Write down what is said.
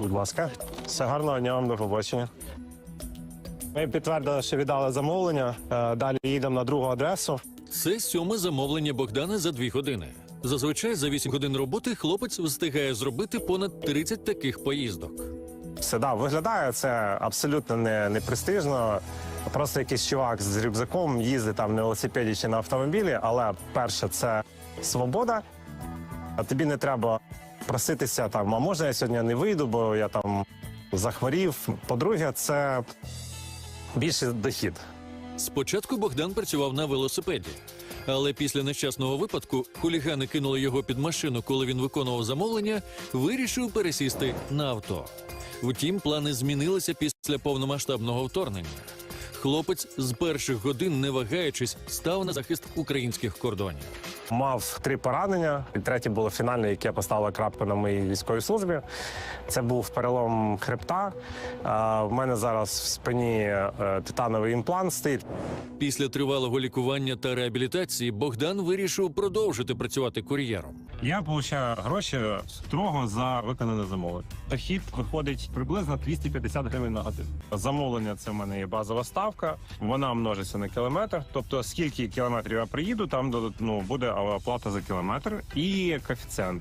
Будь ласка, все гарного дня вам до побачення. Ми підтвердили, що віддали замовлення. Е, Далі їдемо на другу адресу. Це сьоме замовлення Богдана за дві години. Зазвичай за 8 годин роботи хлопець встигає зробити понад 30 таких поїздок. Все да, виглядає це абсолютно не, не престижно. Просто якийсь чувак з рюкзаком їздить там на велосипеді чи на автомобілі. Але перше, це свобода. А тобі не треба проситися там, а можна я сьогодні не вийду, бо я там захворів. По-друге, це більший дохід. Спочатку Богдан працював на велосипеді, але після нещасного випадку хулігани кинули його під машину, коли він виконував замовлення, вирішив пересісти на авто. Втім, плани змінилися після повномасштабного вторгнення. Хлопець з перших годин, не вагаючись, став на захист українських кордонів. Мав три поранення. І третє було фінальне, яке поставило крапку на моїй військовій службі. Це був перелом хребта. В мене зараз в спині е, титановий імплант стоїть. Після тривалого лікування та реабілітації Богдан вирішив продовжити працювати кур'єром. Я отримую гроші строго за виконане замовлення. Дохід виходить приблизно 250 гривень на годину. Замовлення це в мене є базова ставка. Вона множиться на кілометр. Тобто, скільки кілометрів я приїду, там ну, буде оплата за кілометр і коефіцієнт.